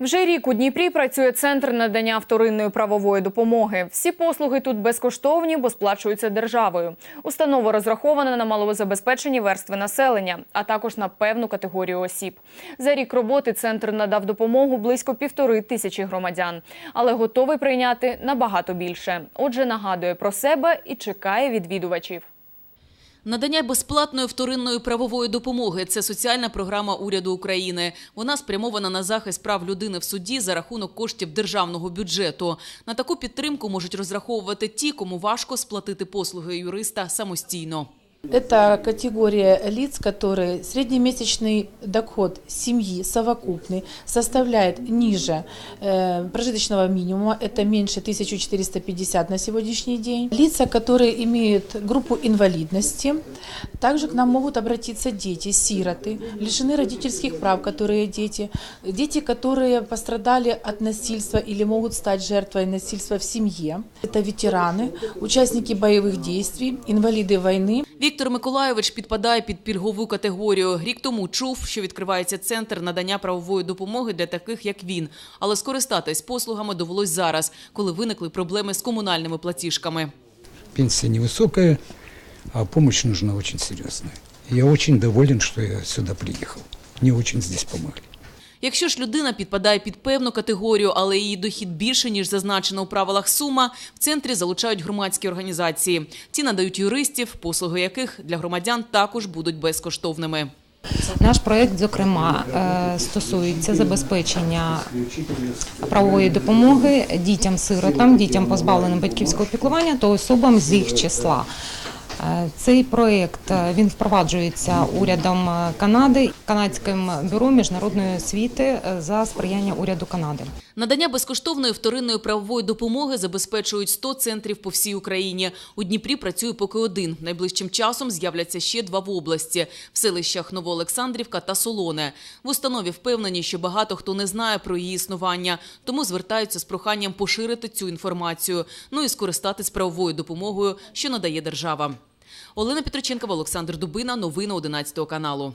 Вже рік у Дніпрі працює центр надання вторинної правової допомоги. Всі послуги тут безкоштовні, бо сплачуються державою. Установа розрахована на малозабезпечені верстви населення, а також на певну категорію осіб. За рік роботи центр надав допомогу близько півтори тисячі громадян, але готовий прийняти набагато більше. Отже, нагадує про себе і чекає відвідувачів. Надання безплатної вторинної правової допомоги – це соціальна програма уряду України. Вона спрямована на захист прав людини в суді за рахунок коштів державного бюджету. На таку підтримку можуть розраховувати ті, кому важко сплатити послуги юриста самостійно. Это категория лиц, которые среднемесячный доход семьи совокупный составляет ниже э, прожиточного минимума, это меньше 1450 на сегодняшний день. Лица, которые имеют группу инвалидности, также к нам могут обратиться дети, сироты, лишены родительских прав, которые дети, дети, которые пострадали от насильства или могут стать жертвой насильства в семье. Это ветераны, участники боевых действий, инвалиды войны, Віктор Миколайович підпадає під пільгову категорію. Рік тому чув, що відкривається центр надання правової допомоги для таких, як він. Але скористатись послугами довелось зараз, коли виникли проблеми з комунальними платіжками. Пенсия невысокая, а помощь нужна очень серьезная. Я очень доволен, что я сюда приехал. Мне очень здесь помогли. Якщо ж людина підпадає під певну категорію, але її дохід більше, ніж зазначено у правилах сума, в центрі залучають громадські організації. Ті надають юристів, послуги яких для громадян також будуть безкоштовними. Наш проект, зокрема, е, стосується забезпечення правової допомоги дітям-сиротам, дітям позбавленим батьківського піклування та особам з їх числа. Е, Цей проект е, він впроваджується урядом е, Канади, канадським бюро міжнародної освіти за сприяння уряду Канади. Надання безкоштовної вторинної правової допомоги забезпечують 100 центрів по всій Україні. У Дніпрі працює поки один. Найближчим часом з'являться ще два в області – в селищах Новоолександрівка та Солоне. В установі впевнені, що багато хто не знає про її існування, тому звертаються з проханням поширити цю інформацію, ну і скористатись правовою допомогою, що надає держава. Олена Петриченкова, Олександр Дубина. Новини 11 каналу.